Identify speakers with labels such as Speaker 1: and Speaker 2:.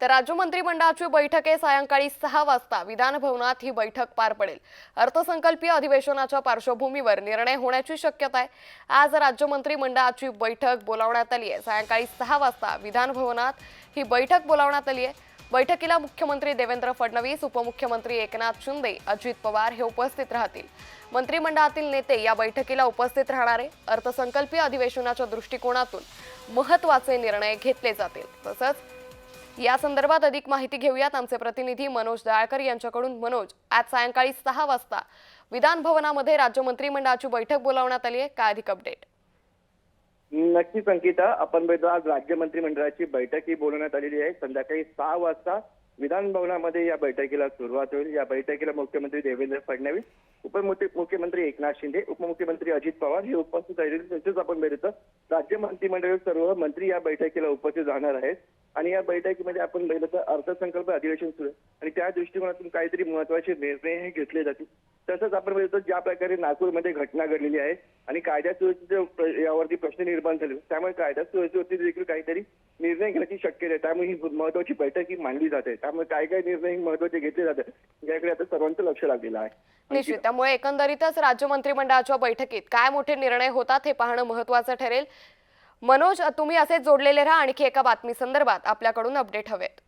Speaker 1: तर राज्य मंत्रिमंडळाची बैठक आहे सायंकाळी सहा वाजता. विधानभवनात ही बैठक पार पडेल. अर्थसंकल्पीय अधिवेशनाच्या पार्श्वभूमीवर निर्णय होण्याची शक्यता आहे. आज राज्य मंत्रिमंडळाची बैठक बोलावण्यात आली आहे. सायंकाळी सहा वाजता विधानभवनात ही बैठक बोलावण्यात आली आहे. बैठकीला मुख्यमंत्री देवेंद्र फडणवीस उपमुख्यमंत्री एकनाथ शिंदे अजित पवार हे उपस्थित राहतील. मंत्रिमंडळातील नेते या बैठकीला उपस्थित राहणारे अर्थसंकल्पीय अधिवेशनाच्या दृष्टिकोनातून महत्त्वाचे निर्णय घेतले जातील. तसंच या संदर्भात अधिक माहिती घेऊयात आमचे प्रतिनिधी मनोज दयाळकर यांच्याकडून. मनोज आज सायंकाळी सहा वाजता विधान भवनामध्ये राज्य मंत्रिमंडळाची बैठक बोलावण्यात आली आहे. काय अधिक अपडेट
Speaker 2: नक्कीच अंकिता. आपण आज राज्य मंत्रिमंडळाची बैठक ही बोलवण्यात आलेली आहे. संध्याकाळी सहा वाजता विधान भवनामध्ये या बैठकीला सुरुवात होईल. या बैठकीला मुख्यमंत्री देवेंद्र फडणवीस उपमुख्य मुख्यमंत्री एकनाथ शिंदे उपमुख्यमंत्री अजित पवार हे उपस्थित राहिले तसेच आपण बघितलं राज्य मंत्रिमंडळ सर्व मंत्री या बैठकीला उपस्थित राहणार आहेत. आणि या बैठकीमध्ये आपण बघितलं अर्थसंकल्प अधिवेशन सुरू आहे. आणि त्या दृष्टिकोनातून काहीतरी महत्त्वाचे निर्णय हे घेतले जातील. तसंच आपण बघितलं ज्या प्रकारे नागपूरमध्ये घटना घडलेली आहे आणि कायदा सुव्यवस्थेच्या यावरती प्रश्न निर्माण झाले. त्यामुळे कायदा सुव्यवस्थेवरती देखील काहीतरी निर्णय घेण्याची शक्यता आहे. त्यामुळे ही महत्वाची बैठक ही मांडली जाते. त्यामुळे काय काय निर्णय महत्त्वाचे घेतले जातात याकडे आता सर्वांचं लक्ष लागलेलं आहे.
Speaker 1: निश्चित. त्यामुळे एकंदरीतच राज्य मंत्रिमंडळाच्या बैठकीत काय मोठे निर्णय होतात हे पाहणं महत्वाचं ठरेल. मनोज तुम्ही असेच जोडलेले राहा आणखी एका बातमी संदर्भात. आपल्याकडून अपडेट हवेत.